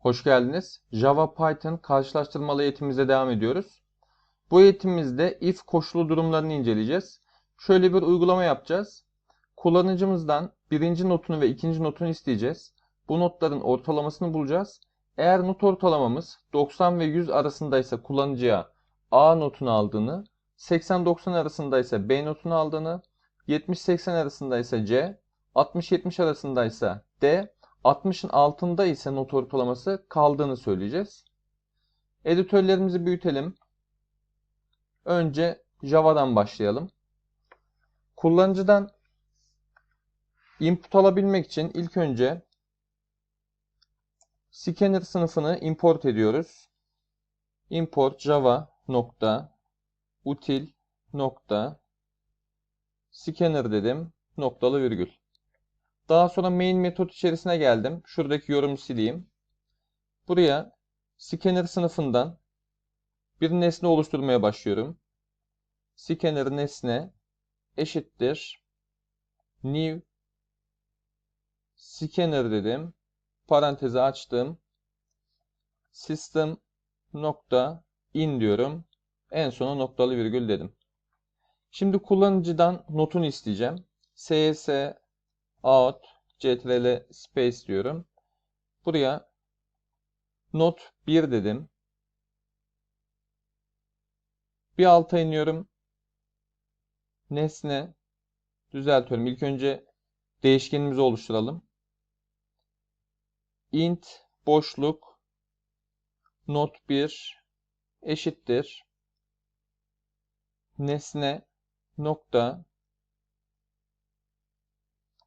Hoş geldiniz. Java Python karşılaştırmalı eğitimimize devam ediyoruz. Bu eğitimimizde if koşulu durumlarını inceleyeceğiz. Şöyle bir uygulama yapacağız. Kullanıcımızdan birinci notunu ve ikinci notunu isteyeceğiz. Bu notların ortalamasını bulacağız. Eğer not ortalamamız 90 ve 100 arasındaysa kullanıcıya A notunu aldığını, 80-90 arasındaysa B notunu aldığını, 70-80 arasındaysa C, 60-70 arasındaysa D, 60'ın altında ise not ortalaması kaldığını söyleyeceğiz. Editörlerimizi büyütelim. Önce Java'dan başlayalım. Kullanıcıdan input alabilmek için ilk önce scanner sınıfını import ediyoruz. Import java nokta util nokta scanner dedim noktalı virgül. Daha sonra main metot içerisine geldim. Şuradaki yorumu sileyim. Buraya scanner sınıfından bir nesne oluşturmaya başlıyorum. Scanner nesne eşittir new scanner dedim. Parantezi açtım. System nokta in diyorum. En sona noktalı virgül dedim. Şimdi kullanıcıdan notunu isteyeceğim. cs out ctrl space diyorum. Buraya not 1 dedim. Bir alta iniyorum. Nesne düzeltiyorum. İlk önce değişkenimizi oluşturalım. int boşluk not 1 eşittir nesne nokta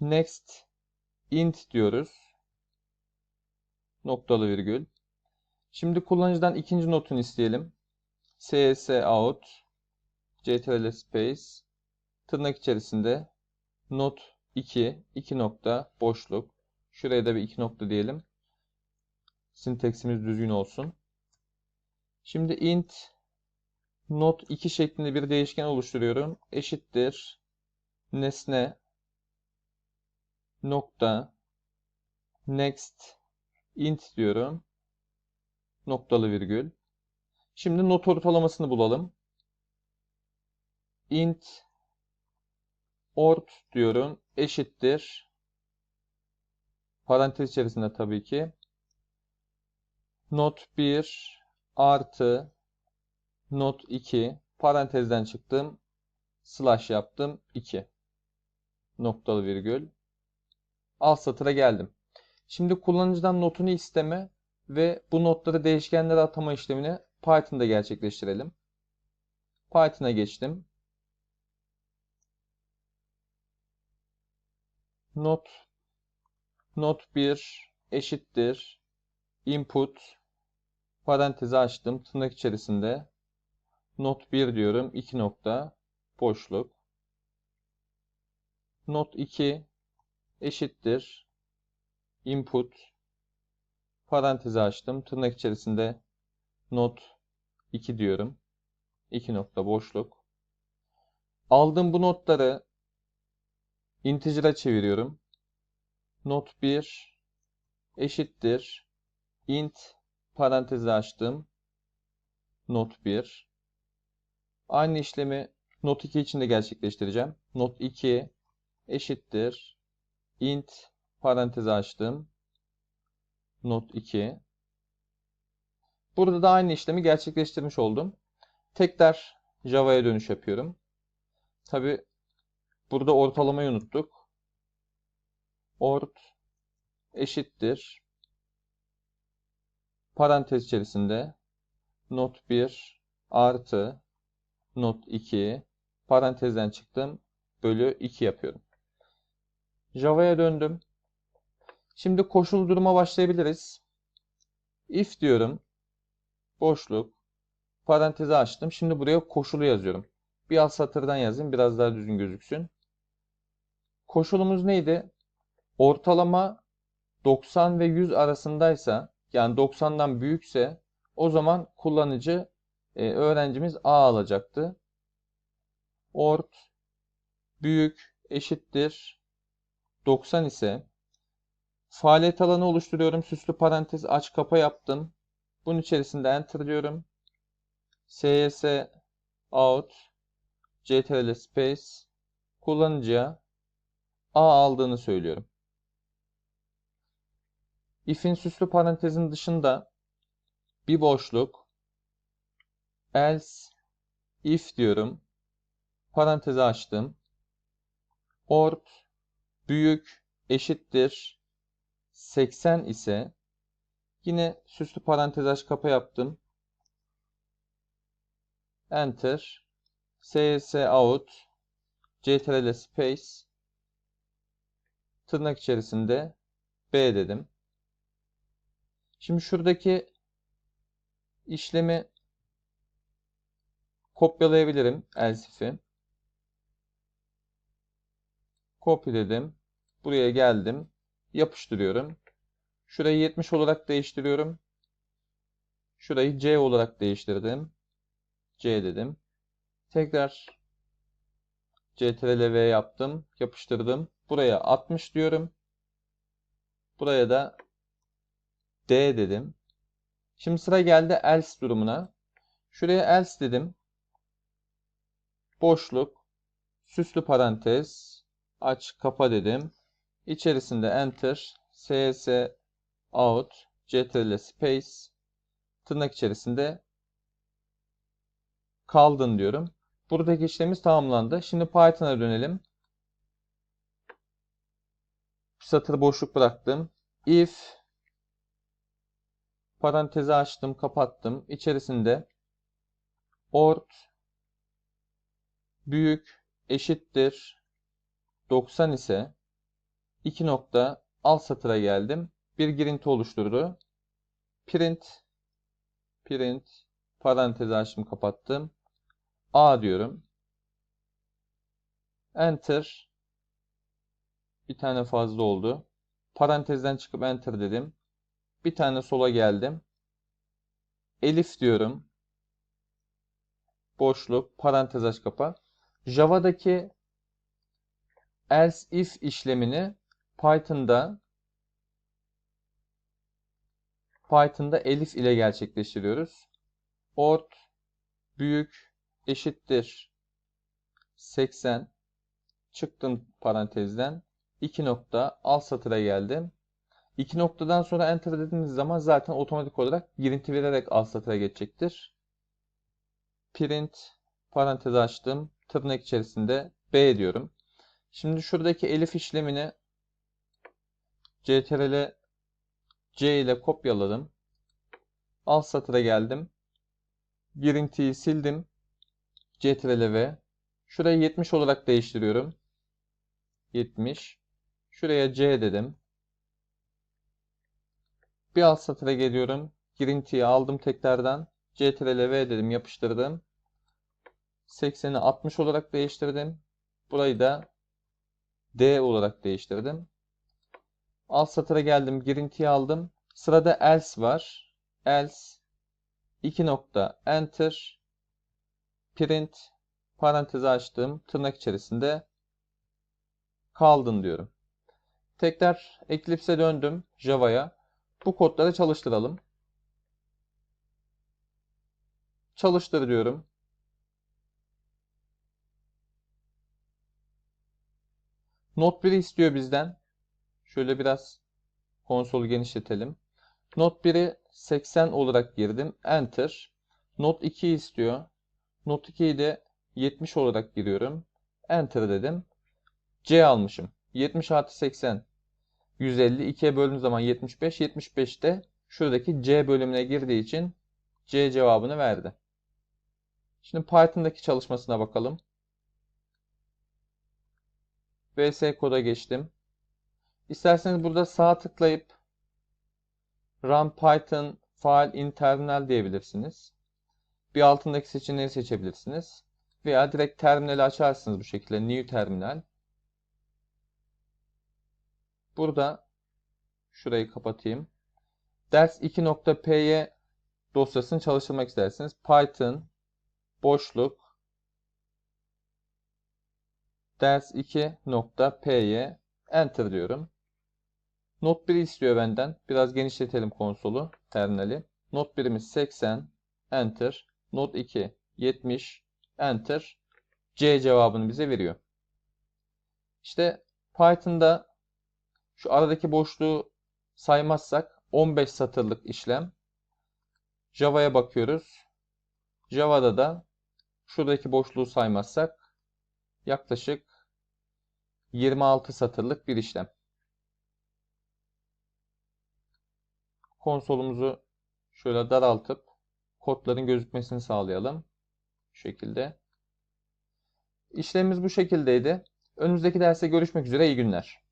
next int diyoruz. Noktalı virgül. Şimdi kullanıcıdan ikinci notunu isteyelim. cs out ctrl space tırnak içerisinde not 2 2 nokta boşluk. Şuraya da bir 2 nokta diyelim. Sinteksimiz düzgün olsun. Şimdi int not 2 şeklinde bir değişken oluşturuyorum. Eşittir nesne nokta next int diyorum. Noktalı virgül. Şimdi not ortalamasını bulalım. int ort diyorum. Eşittir. Parantez içerisinde tabii ki. Not 1 artı not 2 parantezden çıktım. Slash yaptım. 2 noktalı virgül alt satıra geldim. Şimdi kullanıcıdan notunu isteme ve bu notları değişkenlere atama işlemini Python'da gerçekleştirelim. Python'a geçtim. Not not 1 eşittir input parantezi açtım. Tırnak içerisinde not 1 diyorum. 2 nokta boşluk. Not 2 eşittir input parantezi açtım. Tırnak içerisinde not 2 diyorum. 2 nokta boşluk. Aldığım bu notları integer'a çeviriyorum. Not 1 eşittir int parantezi açtım. Not 1. Aynı işlemi not 2 için de gerçekleştireceğim. Not 2 eşittir int parantezi açtım. Not 2. Burada da aynı işlemi gerçekleştirmiş oldum. Tekrar Java'ya dönüş yapıyorum. Tabi burada ortalamayı unuttuk. Ort eşittir. Parantez içerisinde not 1 artı not 2 parantezden çıktım bölü 2 yapıyorum. Java'ya döndüm. Şimdi koşul duruma başlayabiliriz. If diyorum. Boşluk. Parantezi açtım. Şimdi buraya koşulu yazıyorum. Bir alt satırdan yazayım. Biraz daha düzgün gözüksün. Koşulumuz neydi? Ortalama 90 ve 100 arasındaysa yani 90'dan büyükse o zaman kullanıcı e, öğrencimiz A alacaktı. Ort büyük eşittir 90 ise Faaliyet alanı oluşturuyorum. Süslü parantez aç kapa yaptım. Bunun içerisinde enter diyorum. cs out ctrl space kullanıcıya a aldığını söylüyorum. If'in süslü parantezin dışında bir boşluk else if diyorum. Parantezi açtım. Ort büyük eşittir 80 ise yine süslü parantez aç kapa yaptım. Enter cs out ctrl space tırnak içerisinde b dedim. Şimdi şuradaki işlemi kopyalayabilirim elsif'i. Kopyaladım. Buraya geldim. Yapıştırıyorum. Şurayı 70 olarak değiştiriyorum. Şurayı C olarak değiştirdim. C dedim. Tekrar CTRL V yaptım. Yapıştırdım. Buraya 60 diyorum. Buraya da D dedim. Şimdi sıra geldi else durumuna. Şuraya else dedim. Boşluk, süslü parantez, aç, kapa dedim. İçerisinde enter, cs out, ctrl space, tırnak içerisinde kaldın diyorum. Buradaki işlemimiz tamamlandı. Şimdi Python'a dönelim. Bir satır boşluk bıraktım. If parantezi açtım, kapattım. İçerisinde ort büyük eşittir 90 ise 2 nokta alt satıra geldim. Bir girinti oluşturdu. Print print parantezi açtım, kapattım. A diyorum. Enter. Bir tane fazla oldu. Parantezden çıkıp enter dedim. Bir tane sola geldim. Elif diyorum. Boşluk, parantez aç kapa. Java'daki else if işlemini Python'da Python'da elif ile gerçekleştiriyoruz. Ort büyük eşittir 80 çıktım parantezden 2 nokta alt satıra geldim. 2 noktadan sonra enter dediğiniz zaman zaten otomatik olarak girinti vererek alt satıra geçecektir. Print parantez açtım. Tırnak içerisinde B diyorum. Şimdi şuradaki elif işlemini CTRL C ile kopyaladım. Alt satıra geldim. Girintiyi sildim. CTRL V. Şurayı 70 olarak değiştiriyorum. 70. Şuraya C dedim. Bir alt satıra geliyorum. Girintiyi aldım tekrardan. CTRL V dedim yapıştırdım. 80'i 60 olarak değiştirdim. Burayı da D olarak değiştirdim. Alt satıra geldim. Girintiyi aldım. Sırada else var. Else 2 nokta enter print parantezi açtım. Tırnak içerisinde kaldın diyorum. Tekrar Eclipse'e döndüm Java'ya. Bu kodları çalıştıralım. Çalıştır diyorum. Note 1 istiyor bizden. Şöyle biraz konsolu genişletelim. Note 1'i 80 olarak girdim. Enter. Note 2 istiyor. Note 2'yi de 70 olarak giriyorum. Enter dedim. C almışım. 70 artı 80. 150. 2'ye böldüğüm zaman 75. 75'te şuradaki C bölümüne girdiği için C cevabını verdi. Şimdi Python'daki çalışmasına bakalım. VS koda geçtim. İsterseniz burada sağ tıklayıp Run Python File in Terminal diyebilirsiniz. Bir altındaki seçeneği seçebilirsiniz. Veya direkt terminali açarsınız bu şekilde. New Terminal. Burada şurayı kapatayım. Ders 2.py dosyasını çalıştırmak isterseniz Python boşluk ders 2.py enter diyorum. Not 1'i istiyor benden. Biraz genişletelim konsolu, terminali. Not 1'imiz 80, Enter. Not 2, 70, Enter. C cevabını bize veriyor. İşte Python'da şu aradaki boşluğu saymazsak 15 satırlık işlem. Java'ya bakıyoruz. Java'da da şuradaki boşluğu saymazsak yaklaşık 26 satırlık bir işlem. Konsolumuzu şöyle daraltıp kodların gözükmesini sağlayalım. Şu şekilde. İşlemimiz bu şekildeydi. Önümüzdeki derste görüşmek üzere. İyi günler.